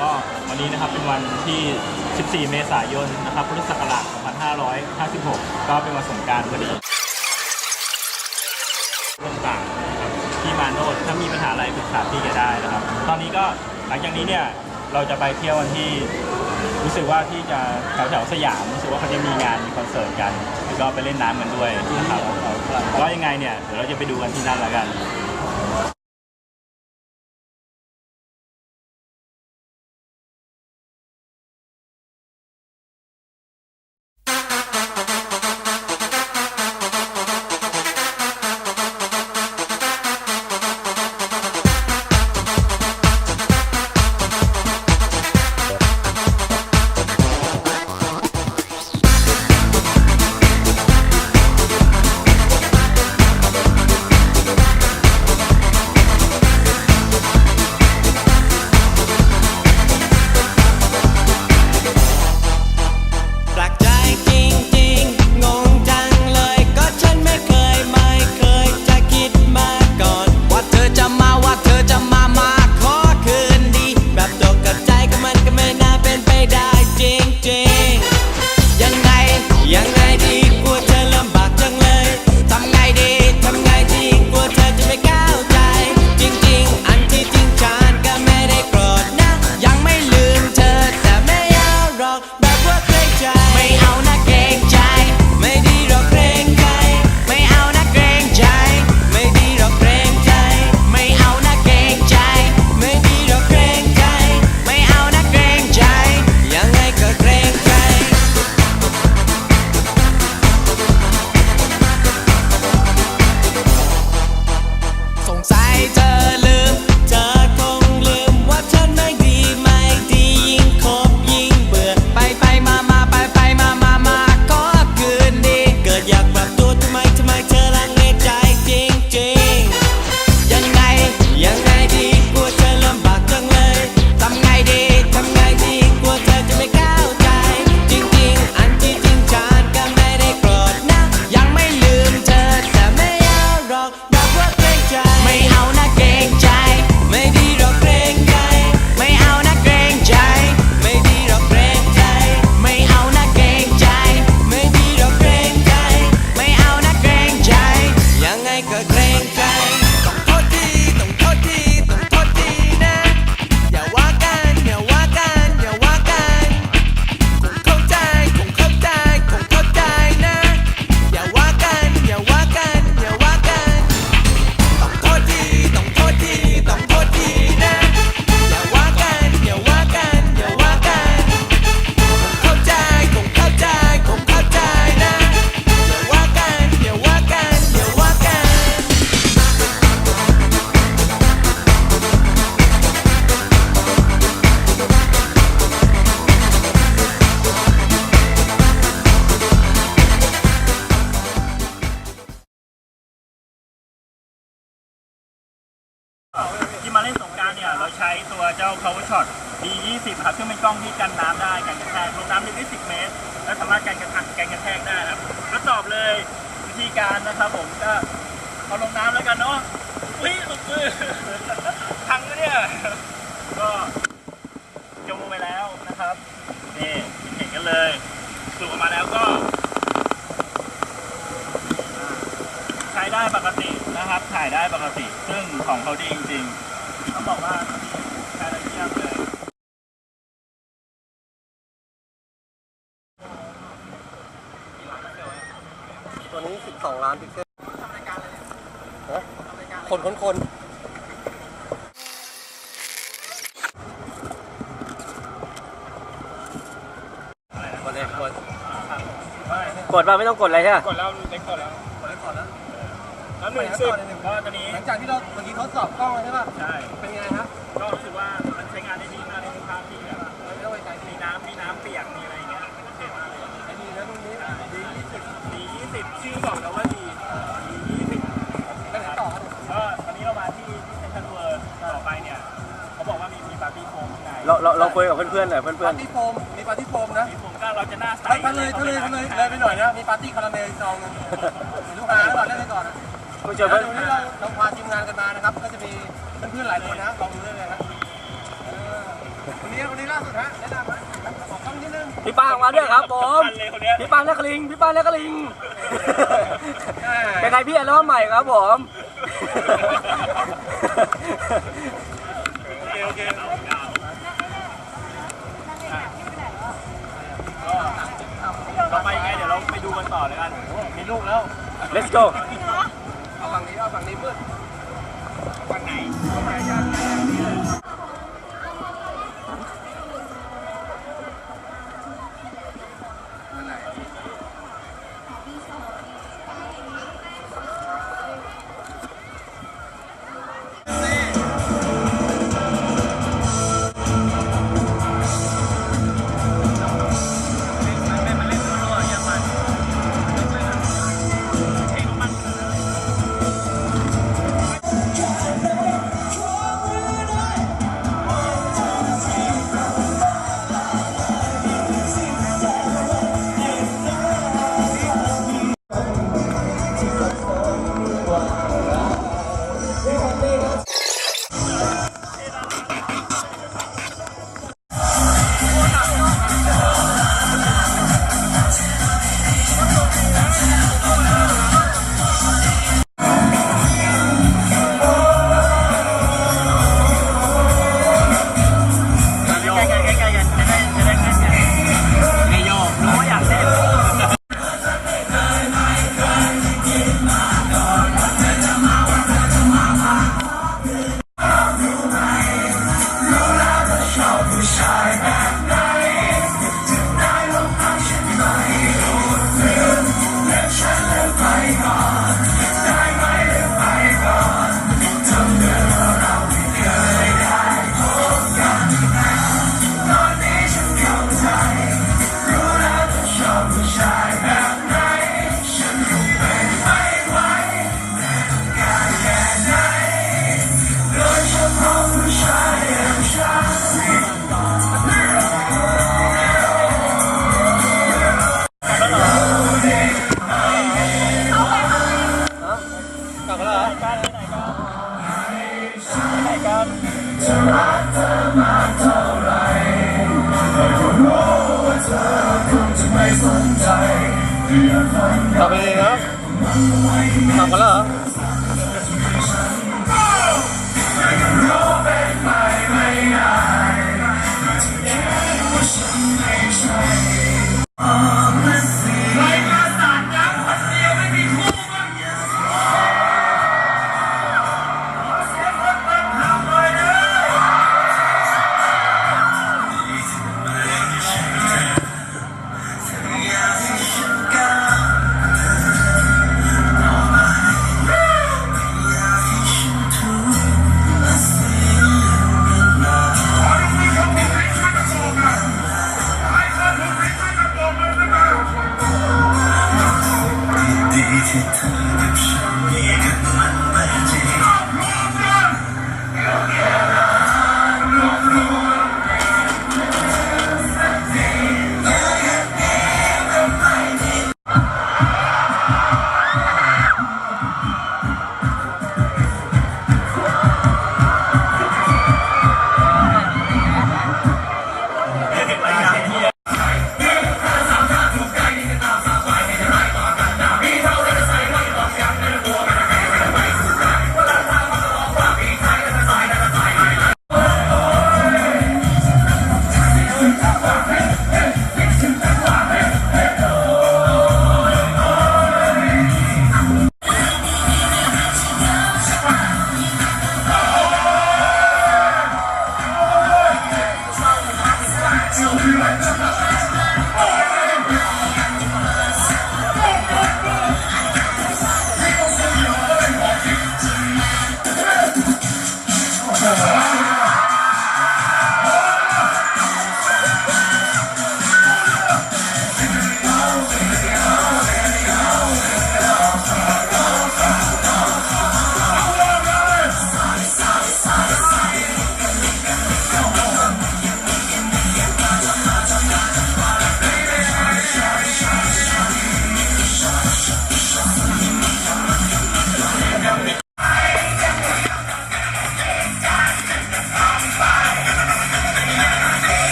ก็วันนี้นะครับเป็นวันที่ 14 เมษายนนะครับพุทธศักราช 2556 ก็เป็นวันสงกรารพอดีต่างๆนะครับที่มาโนดถ้ามีปัญหาอะไรปรึกษาพี่แกได้นะครับ ตอนนี้ก็หลังจากนี้เนี่ยเราจะไปเที่ยววันที่รู้สึกว่าที่จะแถวแถวๆสยามรู้สึกว่าเขาจะมีงานมีคอนเสิร์ตกันแล้วก็ไปเล่นน้ำกันด้วยนะครับก็ยังไงเนี่ยเดี๋ยวเราจะไปดูกันที่นั่นล้วกัน ช้ตัวเจ้า power shot D20 ครับซึ่งเป็นกล้องที่กันน้ำได้กันกระแทกลงน้ำลึกได้10 เมตร และสามารถกันกระทักกันกระแทกได้นะครับทดสอบเลยวิธีการนะครับผมก็เอาลงน้ำแล้วกันเนาะอุ้ยตกมือพังแล้วเนี่ยก็จมลงไปแล้วนะครับนี่เห็นกันเลยสูบออกมาแล้วก็ ใช้ได้ปกตินะครับ ถ่ายได้ปกติ ซึ่งของเขาดีจริง ๆ ต้องบอกว่าใช้แล้วเยี่ยมเลยตัวนี้ 12 ล้านพิกเซลฮะคนคนคนกดเลยกดกดมาไม่ต้องกดอะไรใช่ไหมกดแล้วเล็กกดแล้วกดเลยก่อนนะ แล้วหนึ่งสิบก็ตอนนี้หลังจากที่เราเมื่อกี้ทดสอบกล้องแล้วใช่ป่ะใช่เป็นไงฮะก็รู้สึกว่ามันใช้งานได้ดีมากในสภาพที่แบบไม่ต้องไปไกลมีน้ำมีน้ำเปียกมีอะไรอย่างเงี้ยโอเคมากเลยไอ้นี่นะตรงนี้ดีที่สุดดียี่สิบชื่อบอกแล้วว่าดีดียี่สิบไปไหนต่อครับก็ตอนนี้เรามาที่ที่เซ็นทรัลเวิร์ต่อไปเนี่ยเขาบอกว่ามีมีปาร์ตี้โฟมข้างในเราเราเราคุยกับเพื่อนๆหน่อยเพื่ปาอนร์ตี้โฟมมีปาร์ตี้โฟมนะมีผมก็เราจะหน้าใสถ้าเลยถ้าเลยถ้าเลยเลยไปหน่อยนะมีปาร์ตี้คาราเมลซองนึงลูกค้าแล้วก่อนเล่นไปก่อนนะๆ ผู้ชเดี๋ยมวเพื่อนดูนี่เราเราพาทีมงานกันมานะครับ ก็จะมีเพื่อนๆหลายคนนะลองดูได้เลยนะเออคนนี้คนนี้ล่าสุดฮะแนะนำนะขอกล้องนิดนึงพี่ปางมาด้วยครับผมทันเลยคนเนี้ยพี่ปางนักลิงพี่ปางนักลิง เป็นไงพี่อัลบั้มใหม่ครับผมโอเคโอเคต่อไปยังไงเดี๋ยวเราไปดูกันต่อเลยกันมีลูกแล้ว let's go เอา ฝั่งนี้เอาฝั่งนี้เพื่ดฝั่งไหนฝั่งไหนยากยากยาก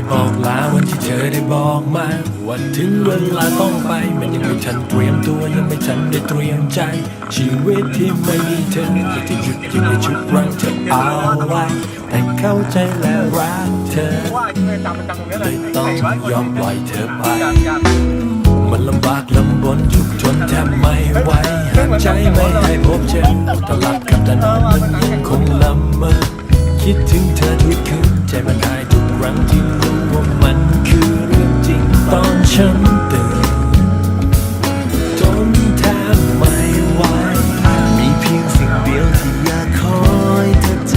ได้บอกลาวันที่เธอได้บอกมาวันถึงเวลาต้องไป มันยังไม่ทันเตรียมตัวยังไม่ทันได้เตรียมใจ ชีวิตที่ไม่มีเธอก็จะหยุดอยู่ในชุดรังเธอเอาไว้ แต่เข้าใจและรักเธอว่าที่จำมันจำตรงนี้เลยต้องยอมปล่อยเธอไป มันลำบากลำบนทุกข์ทนแทบไม่ไหวหากใจไม่ให้พบเจอตลับกับตานอนมันยังคงละเมอคิดถึงเธอทุกคืนใจมันหายทุก ครั้งที่รู้ว่ามันคือเรื่องจริงตอนฉันตื่นทนแทบไม่ไหวมีเพียงสิ่งเดียวที่อยากคอยเธอจ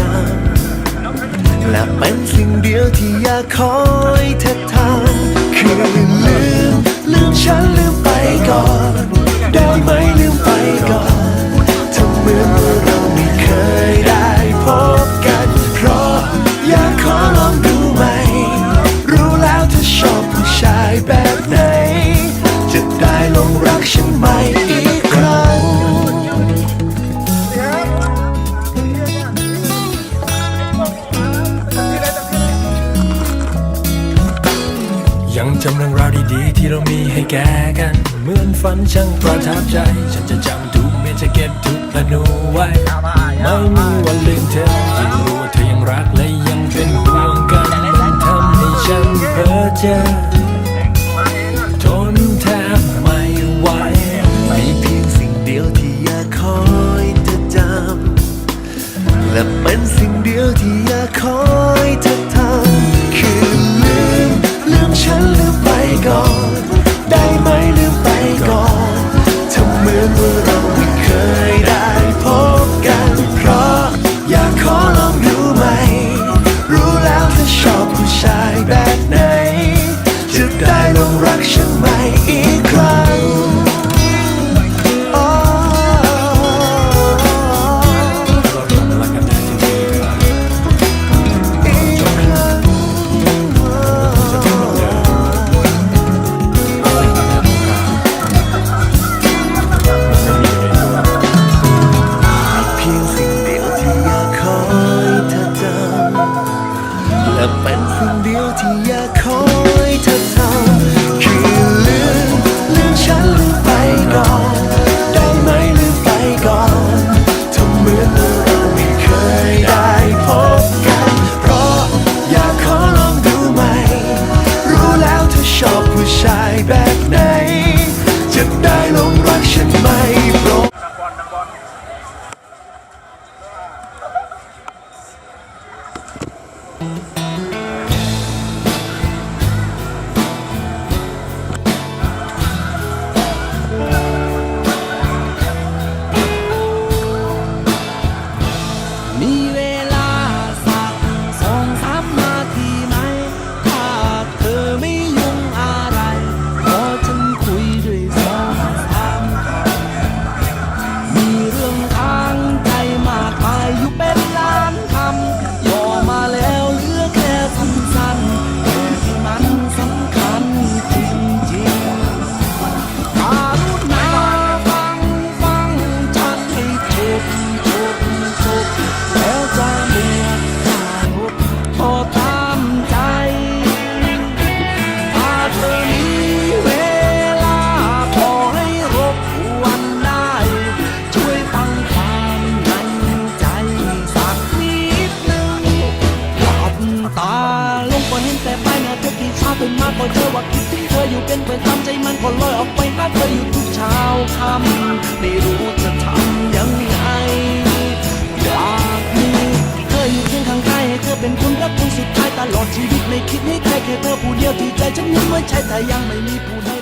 ำและเป็นสิ่งเดียวที่อยากคอยเธอทำคือลืมลืมฉันลืมไปก่อน ได้ไหมลืมไปก่อนทำเหมือนเราไม่เไว้ ไม่มีวันลืมเธอยิ่งรู้ว่าเธอยังรักและยังเป็นห่วงกันมันทำให้ฉันเพ้อเจอทนแทบไม่ไหวมีเพียงสิ่งเดียวที่อยากคอยเธอจำและเป็ำไม่รู้จะทำยังไงอยากมีเธออยู่เคียงข้างกายให้เธอเป็นคนรักคนสุดท้ายตลอดชีวิตไม่คิดให้ใครแค่เธอผู้เดียวที่ใจฉันยังไม่ใช่แต่ยังไม่มีผู้ใด